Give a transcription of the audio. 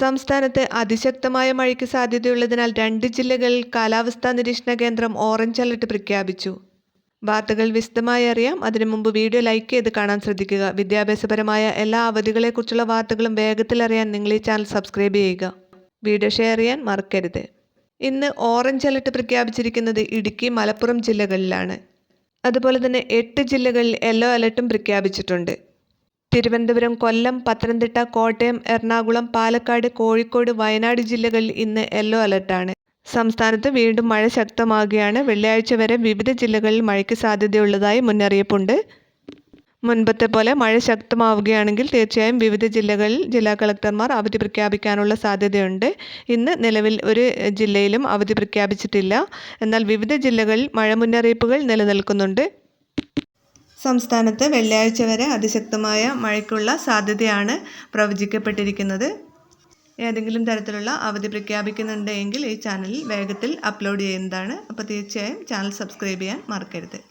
സംസ്ഥാനത്ത് അതിശക്തമായ മഴയ്ക്ക് സാധ്യതയുള്ളതിനാൽ രണ്ട് ജില്ലകളിൽ കാലാവസ്ഥാ നിരീക്ഷണ കേന്ദ്രം ഓറഞ്ച് അലർട്ട് പ്രഖ്യാപിച്ചു. വാർത്തകൾ വിശദമായി അറിയാം. അതിനു മുമ്പ് വീഡിയോ ലൈക്ക് ചെയ്ത് കാണാൻ ശ്രദ്ധിക്കുക. വിദ്യാഭ്യാസപരമായ എല്ലാ അവധികളെക്കുറിച്ചുള്ള വാർത്തകളും വേഗത്തിൽ അറിയാൻ നിങ്ങൾ ഈ ചാനൽ സബ്സ്ക്രൈബ് ചെയ്യുക. വീഡിയോ ഷെയർ ചെയ്യാൻ മറക്കരുത്. ഇന്ന് ഓറഞ്ച് അലർട്ട് പ്രഖ്യാപിച്ചിരിക്കുന്നത് ഇടുക്കി മലപ്പുറം ജില്ലകളിലാണ്. അതുപോലെ തന്നെ എട്ട് ജില്ലകളിൽ യെല്ലോ അലർട്ടും പ്രഖ്യാപിച്ചിട്ടുണ്ട്. തിരുവനന്തപുരം കൊല്ലം പത്തനംതിട്ട കോട്ടയം എറണാകുളം പാലക്കാട് കോഴിക്കോട് വയനാട് ജില്ലകളിൽ ഇന്ന് യെല്ലോ അലർട്ടാണ്. സംസ്ഥാനത്ത് വീണ്ടും മഴ ശക്തമാകുകയാണ്. വെള്ളിയാഴ്ച വരെ വിവിധ ജില്ലകളിൽ മഴയ്ക്ക് സാധ്യതയുള്ളതായി മുന്നറിയിപ്പുണ്ട്. മുൻപത്തെ പോലെ മഴ ശക്തമാവുകയാണെങ്കിൽ തീർച്ചയായും വിവിധ ജില്ലകളിൽ ജില്ലാ കളക്ടർമാർ അവധി പ്രഖ്യാപിക്കാനുള്ള സാധ്യതയുണ്ട്. ഇന്ന് നിലവിൽ ഒരു ജില്ലയിലും അവധി പ്രഖ്യാപിച്ചിട്ടില്ല. എന്നാൽ വിവിധ ജില്ലകളിൽ മഴ മുന്നറിയിപ്പുകൾ നിലനിൽക്കുന്നുണ്ട്. സംസ്ഥാനത്ത് വെള്ളിയാഴ്ച വരെ അതിശക്തമായ മഴയ്ക്കുള്ള സാധ്യതയാണ് പ്രവചിക്കപ്പെട്ടിരിക്കുന്നത്. ഏതെങ്കിലും തരത്തിലുള്ള അവധി പ്രഖ്യാപിക്കുന്നുണ്ടെങ്കിൽ ഈ ചാനലിൽ വേഗത്തിൽ അപ്ലോഡ് ചെയ്യുന്നതാണ്. അപ്പോൾ തീർച്ചയായും ചാനൽ സബ്സ്ക്രൈബ് ചെയ്യാൻ മറക്കരുത്.